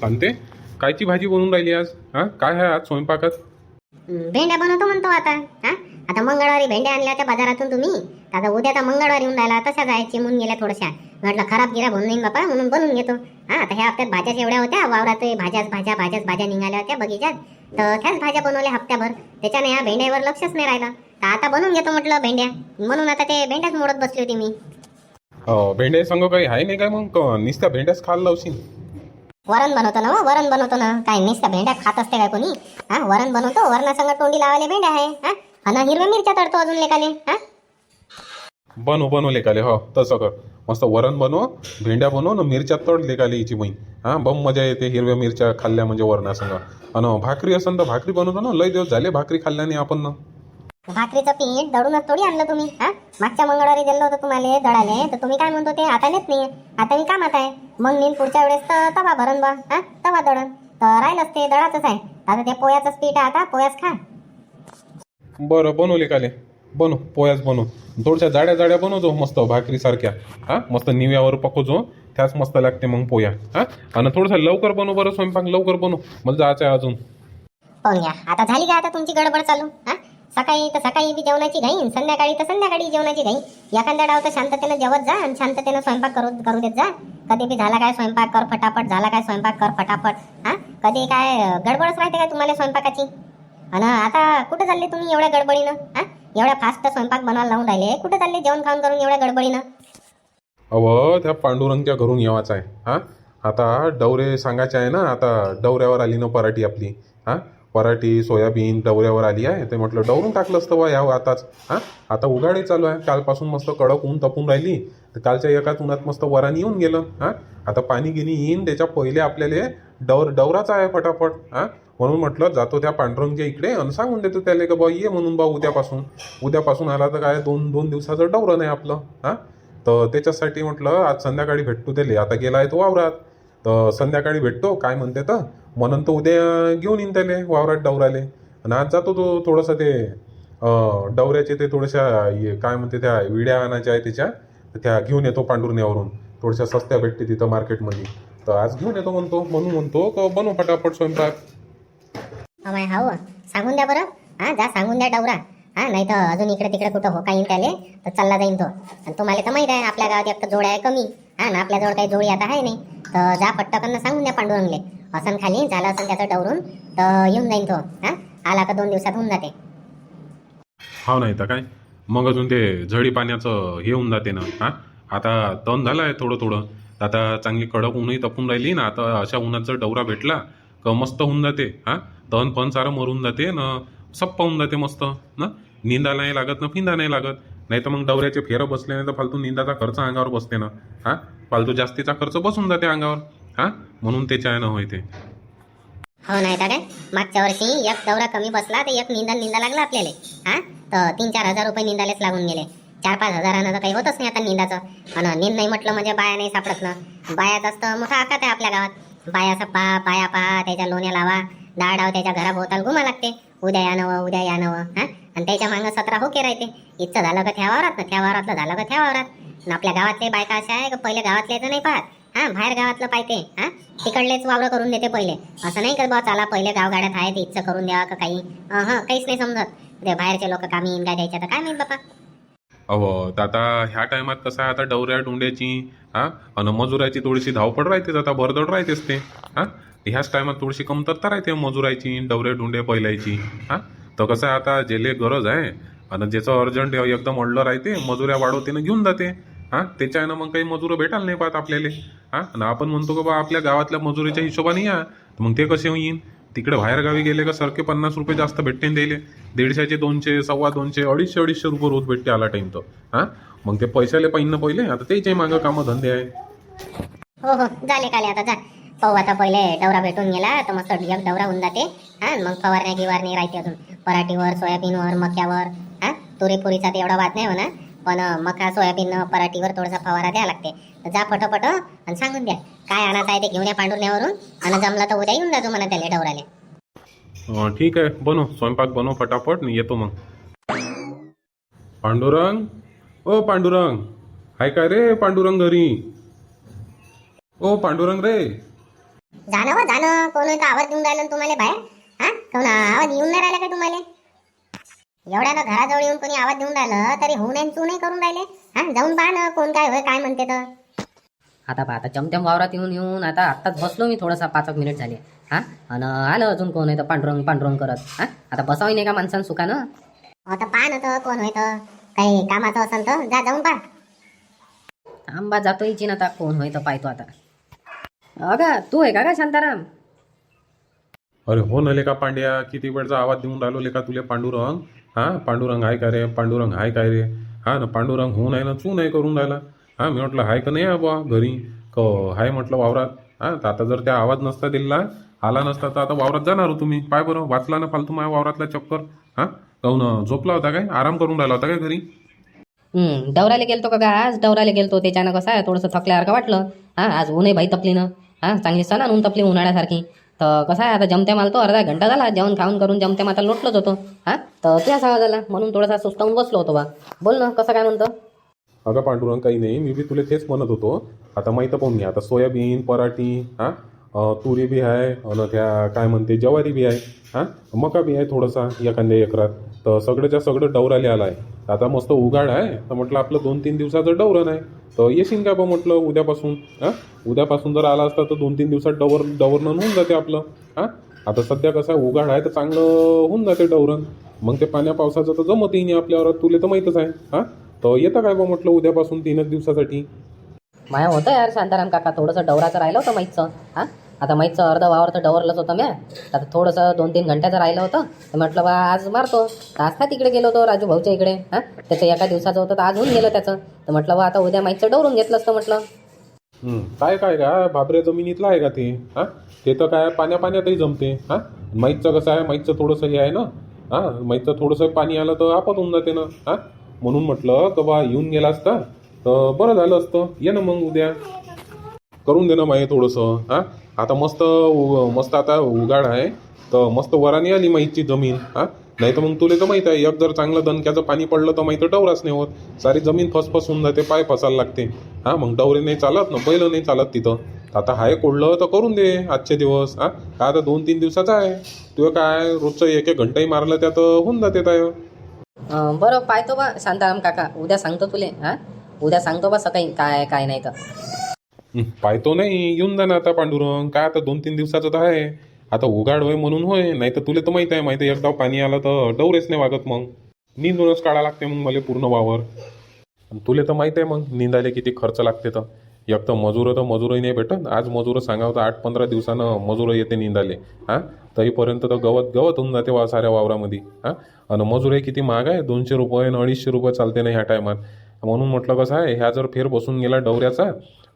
शांते कायची भाजी बनवून राहिली आज? हा? काय आहे आज स्वयंपाकात? भेंड्या बनवतो म्हणतो आता हा? आता मंगळवारी भेंड्या आणल्या त्या बाजारातून तुम्ही. आता उद्या तर मंगळवारी येऊन राहिला तशा जाय चिमून गेल्या थोड्याशा. म्हटलं खराब गिरा बनून येईन बापा म्हणून बनवून घेतो. हा आता ह्या हप्त्यात भाज्याच एवढ्या होत्या वावरात भाज्याच भाज्या भाज्याच भाज्या निघाल्या होत्या बगीचात तर त्याच भाज्या बनवल्या हप्त्याभर. त्याच्याने या भेंड्यावर लक्षच नाही राहिलं. तर आता बनवून घेतो म्हटलं भेंड्या. म्हणून आता ते भेंड्याच मोडत बसली होती मी. अं, भेंडे संग काही आहे नाही काय मग? नुसत्या भेंड्याच खायला लावशील वरण बनवतो ना हो, वरण बनवतो ना. काय नुसत्या भेंड्या खात असते काय कोणी? हा वरण बनवतो वरणासंग तोंडी लावायला भेंड्या आहे हा? आणि हिरव्या मिरच्या तडतो अजून लेकाले हा? बनव बनव लेकाले हो तसं कर. मस्त वरण बनव भेंड्या बनव ना मिरच्या तड लेकाले हिची बहीण. हा बम मजा येते हिरव्या मिरच्या खाल्ल्या म्हणजे वरणासंग. अन भाकरी असेल तर भाकरी बनवतो ना लय दिवस झाले भाकरी खाल्ल्याने आपण ना. भाकरीचं पीठ दळूनच थोडी आणलं तुम्ही हा? मागच्या मंगळवारी दिलं होतं तुम्हाला दळाले तर तुम्ही काय म्हणतो ते आता नेत नाही आता मी कामात आहे मग मी पुढच्या वेळेस तर तवा भरण बा हा? तवा दळण. तर राहिलंच ते दळाचंच आहे. आता ते पोयाचंच पीठ आहे आता पोयाच खा. बरं बनव लेकाले बनव पोयाच बनव. थोड्याशा जाड्या जाड्या बनवतो मस्त भाकरी सारख्या. हा? मस्त निव्यावर पकवतो त्याच मस्त लागते मग पोया हा? आणि थोडंसं लवकर बनव बरं स्वयंपाक लवकर बनव. मला जायचं आहे अजून. पाहून घ्या. आता झाली का आता तुमची गडबड चालू? हा? सकाळी तर सकाळी बी जेवणाची घाई संध्याकाळी तर संध्याकाळी जेवणाची घाई एखाद्या डाव तर शांततेनं जेवत जा आणि शांततेनं स्वयंपाक करू करू देत जा. कधी बी झाला काय स्वयंपाक कर फटाफट झाला काय स्वयंपाक कर फटाफट. हा? कधी काय गडबडच राहते काय तुम्हाला स्वयंपाकाची? आणि आता कुठं चालले तुम्ही एवढ्या गडबडीनं? हा? एवढ्या फास्ट स्वयंपाक बनवायला लावून राहिले. कुठे चालले जेवण खाऊन करून एवढ्या गडबडीनं? अव त्या पांडुरंगच्या घरून येवाचं आहे. हा? आता डवरे सांगायचे आहे ना आता डवऱ्यावर आली ना पराठी आपली. हा? पराठी सोयाबीन डवऱ्यावर आली आहे. ते म्हटलं डवरून टाकलं असतं बा या आताच. हा? आता उघाडी चालू आहे. कालपासून मस्त कडक ऊन तपून राहिली. तर कालच्या एकाच उन्हात मस्त वरान येऊन गेलं. हां? आता पाणी गिनी येईन. त्याच्या पहिले आपल्याला डवर डवराचा आहे फटाफट. हां? म्हणून म्हटलं जातो त्या पांडुरंगच्या इकडे आणि सांगून देतो त्याला का बा ये म्हणून बा उद्यापासून. उद्यापासून आला तर काय? दोन दोन दिवसाचं डवरं नाही आपलं. हां? तर त्याच्यासाठी म्हटलं आज संध्याकाळी भेटतो त्याले. आता गेला आहे तो वावरात. तर संध्याकाळी भेटतो. काय म्हणते तर म्हणून तो उद्या घेऊन येईन त्याले वावरात डवराले. आणि आज जातो तो थोडंसं ते डवऱ्याचे ते थोड्याशा काय म्हणते त्या विड्या आणायच्या आहे त्याच्या तर त्या घेऊन येतो पांडुर्ण्यावरून. थोड्याशा सस्त्या भेटते तिथं मार्केटमध्ये. तर आज घेऊन येतो म्हणतो म्हणून म्हणतो का बनव फटाफट स्वयंपाक. हाव सांगून द्या बरं. हा जा सांगून द्या डवरा. हा नाही तर अजून इकडे तिकडे कुठं हो काही त्याले तर चालला जाईन तो. आणि तुम्हाला तर माहीत आहे आपल्या गावात एक जोड्या आहे कमी. हा ना आपल्याजवळ काही जोडी आता आहे नाही. तर जा पट्टकन सांगून द्या पांडुरंगले. असं खाली झालं असं त्याचं डवरून तर येऊन जाईन तो. हा आला का दोन दिवसात होऊन जाते. हा नाही तर काय? मग अजून ते झडी पाण्याचं हे होऊन जाते ना हा? आता तण झालं आहे थोडं थोडं. तर आता चांगली कडक ऊनही तपून राहिली ना आता अशा उन्हात जर डवरा भेटला का मस्त होऊन जाते हा? तण पण सारं मरून जाते ना सप्पा होऊन जाते मस्त ना? निंदा नाही लागत ना फिंदा नाही लागत. नाही तर मग दौऱ्याचे फेरं बसले नाही तर फालतू निंदाचा खर्च अंगावर बसते ना. हा? फालतू जास्तीचा खर्च बसून जाते अंगावर. हा? म्हणून ते चायनं होय ते. हो नाही दादा मागच्या वर्षी एक दौरा कमी बसला तर एक निंदा निंदा लागला आपल्याला. हा? तर तीन चार हजार रुपये निंदालेच लागून गेले. चार पाच हजारानं तर काही होतच नाही आता निंदाचं. आणि निंद नाही म्हटलं म्हणजे बाया नाही सापडत ना. बाया जास्त मोठा आकात आहे आपल्या गावात. बायाचा पा बाया पहा त्याच्या लोण्या लावा. डाळ त्याच्या घराभोवताल घुमा लागते. उद्या या नवं उद्या या नवं. हा? आणि त्याच्या मागं सतरा होके राहते इथचं झालं का त्या वावरात? ना त्या वावरातलं झालं का त्या वावरात? आणि आपल्या गावातले बायका अशा आहे का पहिले गावातल्याचं नाही पाहत? हा बाहेर गावातलं पाहिजे हा तिकडलेच वावर करून देते पहिले. असं नाही का बा चला पहिले गावगाड्यात आहे ते इच्छा करून द्यावा का काही? हा काहीच नाही समजत. ते बाहेरचे लोक कामी येईन काय द्यायच्या तर काय माहीत बापा? अहो तर आता ह्या टायमात कसं आहे आता डवऱ्या डोंड्याची हा आणि मजुराची थोडीशी धावपड राहतेच आता भरदड राहतेच ते. हा ह्याच टायमात थोडीशी कमतरता राहते मजुराची डवऱ्या डोंडे पहिल्याची हा तर कसं आहे आता जेले गरज आहे आणि ज्याचं अर्जंट एकदम अडलं राहते मजुऱ्या वाढवते घेऊन जाते. हा त्याच्यानं मग काही मजुरं भेटायला नाही पाहत आपल्याला. हा आणि आपण म्हणतो का बा आपल्या गावातल्या मजुरीच्या हिशोबाने या. तर मग ते कसे येईन तिकडे बाहेर गावी गेले का सारखे पन्नास रुपये जास्त भेटते द्यायले दीडशेचे दोनशे सव्वा दोनशे अडीचशे अडीचशे रुपये रोज भेटते आला टाइम तर हा मग ते पैशाले पाहिजे पहिले. आता त्याचे मागं कामं धंदे आहे. हो हो. झाले काले आता जा. पाहू आता पहिले डवरा भेटून गेला तर मस्त एक डवरा होऊन जाते. हां मग फवारण्या गिवारणी राहते अजून. पराठीवर सोयाबीनवर मक्यावर हा? तुरीपुरीचा तर एवढा वाद नाही म्हणा पण मका सोयाबीन पराठीवर थोडासा फवारा द्यावा लागते. तर जा पटोपट आणि सांगून द्या. काय आणायचं आहे ते घेऊन या पांडुरण्यावरून? आणि जमलं तर उद्या येऊन जातो म्हणा त्याला डवराले ठीक आहे. बनव. स्वयंपाक बनव फटाफट मी येतो मग. पांडुरंग? ओ पांडुरंग. हाय काय रे पांडुरंग घरी? ओ पांडुरंग रे. जाणं व जाणं कोण आवाज देऊन राहिलं तुम्हाला बाहेर? हा? कोण आवाज येऊन नाही राहिला का तुम्हाला? एवढ्यानं घराजवळ येऊन कोणी आवाज देऊन राहिलं तरी होऊ नये तू नाही करून राहिले. हा जाऊन पहा ना कोण काय होय काय म्हणते तर. आता पहा आता चमचम वावरात येऊन येऊन आता आत्ताच बसलो मी थोडासा पाच एक मिनिट झाले. हा? आणि आलं अजून कोण आहे तर पांडुरंग पांडुरंग करत. हा? आता बसावी नाही का माणसानं सुखानं? आता पहा ना तर कोण होय तर. काही कामाचं असेल तर जा जाऊन पहा. आंबा जातो इची ना आता कोण होय तर पाहतो आता. अगा तू आहे का का शांताराम? अरे हो ना लेका पांड्या किती वेळचा आवाज देऊन राहिलो लेका तुले पांडुरंग? हा पांडुरंग हाय का रे? पांडुरंग हाय काय रे? हा ना पांडुरंग होऊन आहे ना चू नाही करून राहिला. हा मी म्हटलं हाय का नाही बा घरी? क हाय म्हटलं वावरात. हा तर आता जर त्या आवाज नसता दिला आला नसता तर आता वावरात जाणार हो तुम्ही. पाय बरं वाचला ना फालतू माझ्या वावरातला चक्कर. हा काहून झोपला होता काय? आराम करून राहिला होता काय घरी? हम्म डवराले गेलतो का काय आज? डवराले गेलतो त्याच्यानं कसं आहे थोडंसं थकल्यासारखं वाटलं. हा आज ऊन आहे बाई तपलीनं. हा चांगली सण आणून तपली उन्हाळ्यासारखी. तर कसं आहे आता जमत्या माल तो अर्धा घंटा झाला जेवण खाऊन करून जमत्या माता लोटलोच होतो. हा? तर तुझ्याच सहा झाला म्हणून थोडासा सुस्तावून बसलो होतो बा. बोल ना कसं काय म्हणतो? अगं पांडुरंग काही नाही. मी बी तुला तेच म्हणत होतो. आता माहीत पाहून घ्या आता सोयाबीन पराठी हा? तुरी बी आहे आणि त्या काय म्हणते ज्वारी बी आहे. हां? मका बी आहे थोडासा एखाद्या एकरात. तर सगळ्याच्या सगळं डवराले आला आहे आता मस्त उघाड आहे. तर म्हटलं आपलं दोन तीन दिवसाचं डवरण आहे तर येशील का बा म्हटलं उद्यापासून? हां? उद्यापासून जर आला असता तर दोन तीन दिवसात डवर डवरणं होऊन जाते आपलं. हां? आता सध्या कसं आहे उघाड आहे तर चांगलं होऊन जाते डवरण. मग ते पाण्या पावसाचं तर जमतही नाही आपल्यावर. तुला तर माहीतच आहे. हां? तर येतं काय बा म्हटलं उद्यापासून तीनच दिवसासाठी? माया होतं यार शांताराम काका थोडंसं डवराचं राहिलं होतं माहीतचं हा? आता माहीतचं अर्ध वावर तर डवरलंच होतं म्या. आता थोडंसं दोन तीन घंट्याचं राहिलं होतं. तर म्हटलं बा आज मारतो. तर आज का तिकडे गेलो होतो राजू भाऊच्या इकडे? हा? त्याचं एका दिवसाचं होतं तर आज होऊन गेलं त्याचं. तर म्हटलं बा आता उद्या माहीतचं डवरून घेतलं असतं म्हटलं. हं, काय काय का भाबरे जमिनीतलं आहे का ते? हा? ते तर काय पाण्या पाण्यातही जमते. हा? माईचं कसं आहे? माईचं थोडंसं हे आहे ना? हा? माईचं थोडंसं पाणी आलं तर आपत होऊन जाते ना? हा? म्हणून म्हटलं का बा येऊन गेला असता तर बरं झालं असतं. ये ना मग उद्या. करून दे ना माई थोडंसं हा? आता मस्त मस्त आता उगाड आहे. तर मस्त वराने आली माईची जमीन हा? नाही तर मग तुला तर माहीत आहे एक जर चांगलं दणक्याचं पाणी पडलं तर माहीत डवराच नाही होत सारी जमीन फसफस होऊन जाते पाय फसायला लागते. हा मग डवरे नाही चालत ना बैल नाही चालत तिथं. आता हाय कोडलं तर करून दे आजचे दिवस हा? आता दोन तीन दिवसाचा आहे. तुझं काय रोजचं एक एक घंटाही मारलं त्यात होऊन जाते काय अं, बरं पाहतो बा शांताराम काका. उद्या सांगतो तुले हा? उद्या सांगतो बा सकाळी काय काय नाही तर. पाहतो नाही. येऊन जा ना आता पांडुरंग. काय आता दोन तीन दिवसाचं तर आहे. आता उघाड होय म्हणून होय. नाही तर तुला तर माहीत आहे. माहिती एकदा पाणी आलं तर डवरेच नाही वागत मग. निंदूनच काढा लागते मग मला पूर्ण वावर. तुला तर माहीत आहे मग निंदायला किती खर्च लागते तर. एक तर मजूर तर मजूरही नाही भेटत. आज मजूर सांगावं तर आठ पंधरा दिवसानं मजूर येते निंदाले हां? तरीपर्यंत तर गवत गवत होऊन जाते वा साऱ्या वावरामध्ये. हां? आणि मजूरही किती महाग आहे. दोनशे रुपये आणि अडीचशे रुपये चालते ना ह्या टायमात. म्हणून म्हटलं कसं आहे ह्या जर फेर बसून गेला डवऱ्याचा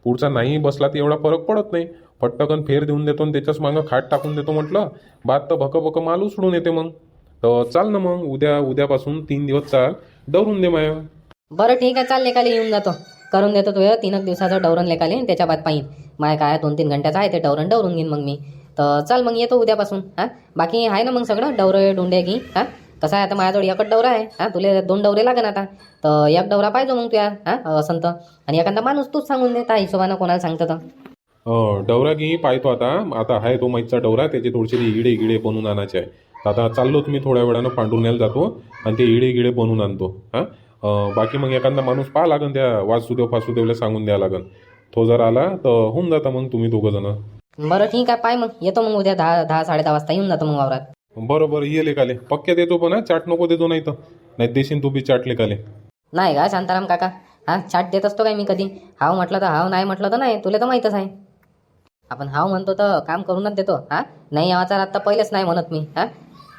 पुढचा नाही बसला तर एवढा फरक पडत नाही. पट्टकन फेर देऊन देतो आणि त्याच्याच मागं खाट टाकून देतो म्हटलं बात तर भकभक भक माल उचडून येते मग. तर चाल ना मग उद्या उद्यापासून तीन दिवस चाल. डवरून दे माया. बरं ठीक आहे चाल लेखाले येऊन जातो. करून देतो तुझं तीन दिवसाचं डवरण लेखाले त्याच्या बाद पाहिजे माय काय दोन तीन घंट्याचं आहे ते डवरण डवरून घेईन मग मी. तर चल मग येतो उद्यापासून हां? बाकी आहे ना मग सगळं डवरं डोंडे घे हां? कसं आहे आता माझ्याजवळ एकच डवरा आहे. हां तुला दोन डवरे लागन आता. तर एक डवरा पाहिजे मग तुया. हां तर आणि एखादा माणूस तूच सांगून दे त्या हिशोबानं कोणाला सांगतं तर. डवरा घे पाहतो आता. आता आहे तो माईचा डवरा त्याचे थोडेसे इडे गिडे बनवून आणायचे आहे. तर आता चाललो तुम्ही थोड्या वेळानं पांडुरण्याला जातो आणि ते इडे गिडे बनवून आणतो. हां बाकी मग एखादा माणूस पाहा लागन त्या वासुदेव फासुदेवला सांगून द्या लागन. तो जर आला तर होऊन जाता मग तुम्ही दोघं जण. बरं ठीक आहे पाय मग. येतो मग उद्या दहा दहा साडे दहा वाजता येऊन जातो मग वावरात. बरं बरं ये लेकाले पक्क्या देतो पण हा चाट नको देतो नाही तर. नाही देशील तू बी चाट लेकाले नाही का शांताराम काका? हां चाट देत असतो काय मी कधी? हाव म्हटलं तर हाव नाही म्हटलं तर नाही. तुला तर माहीतच आहे. आपण हाव म्हणतो तर काम करूनच देतो हां? नाही यावाचा आत्ता पहिलेच नाही म्हणत मी हां?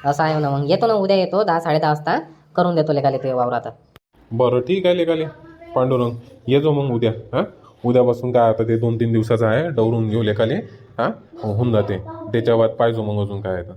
असं आहे ना मग. येतो ना उद्या येतो दहा साडे दहा वाजता. करून देतो लेकाले ते वावरात. बरं ठीक आहे लेकाले पांडुरंग येतो मग उद्या हां? उद्यापासून काय आता ते दोन तीन दिवसाचं आहे डवरून घेऊ लेकाले हां? होऊन जाते. त्याच्या बाद पाहिजे मग अजून काय आहे तर.